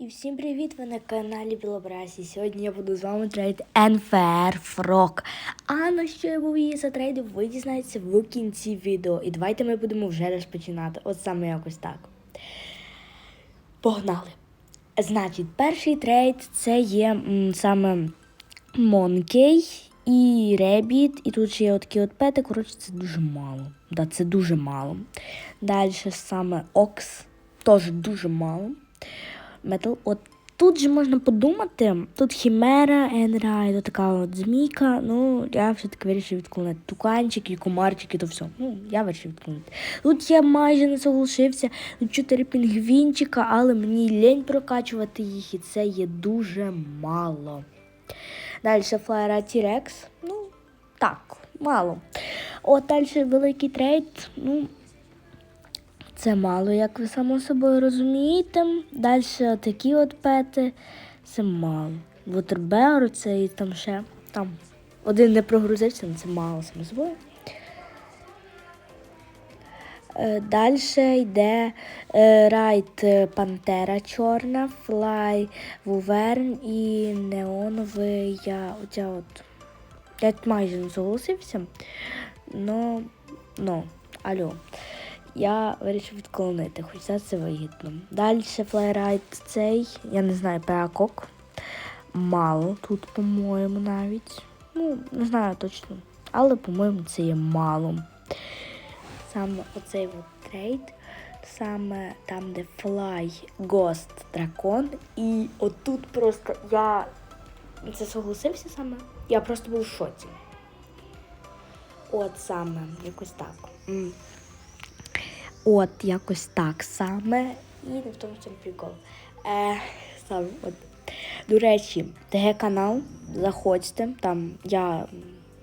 І всім привіт! Ви на каналі Білобрасі. Сьогодні я буду з вами трейд NFR Frog. А на що я був її затрейдив, ви дізнаєтеся в кінці відео. І давайте ми будемо вже розпочинати. От саме якось так. Погнали! Значить, перший трейд це є м, саме Monkey і Rabbit. І тут ще є такі от пети. Коротше, це дуже мало. Да, це дуже мало. Далі саме Ox. Теж дуже мало. Метал. От тут же можна подумати, тут Хімера, Енрайд, така от змійка. Ну, я все-таки вирішив відклонити. Туканчики, комарчики, то все. Ну, я вирішив відклонити. Тут я майже не соглашився. Тут чотири пінгвінчика, але мені лень прокачувати їх, і це є дуже мало. Далі Флайера T-Rex. Ну, так, мало. От далі великий трейд. Ну, це мало, як ви само собою розумієте. Далі такі от пети. Це мало. Вотербеор, це і там ще. Там один не прогрузився, але це мало само собою. Далі йде е, райд е, Пантера Чорна, Флай Вуверн і Неоновий. Я оця от. Я майже не согласився. Но, но, алло. Я вирішив відклонити, хоча це вигідно. Далі флайрайд цей, я не знаю, пеакок. Мало тут, по-моєму, навіть. Ну, не знаю точно. Але, по-моєму, це є мало. Саме оцей трейд, саме там, де Fly Ghost Дракон. І отут просто я це согласився саме. Я просто був в шоці. От саме, якось так. От якось так саме. І не в тому чому прикол. Е, саме, от. До речі, ТГ канал, заходьте. Там я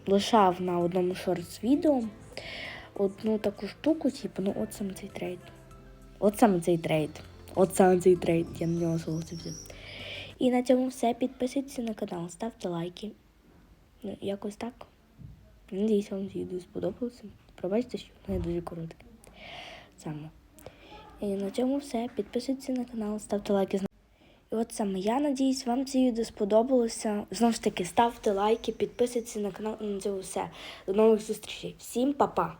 лишав на одному шортс відео одну таку штуку, типу, ну от саме цей трейд. От саме цей трейд. От саме цей трейд, я на нього согласився. І на цьому все. Підписуйтесь на канал, ставте лайки. Ну, якось так. Надіюсь, вам відео сподобалося. Пробачте, що не дуже коротке. Саме. І на цьому все. Підписуйтесь на канал, ставте лайки. І от саме я надіюсь, вам це відео сподобалося. Знову ж таки, ставте лайки, підписуйтесь на канал і на цьому все. До нових зустрічей. Всім па-па!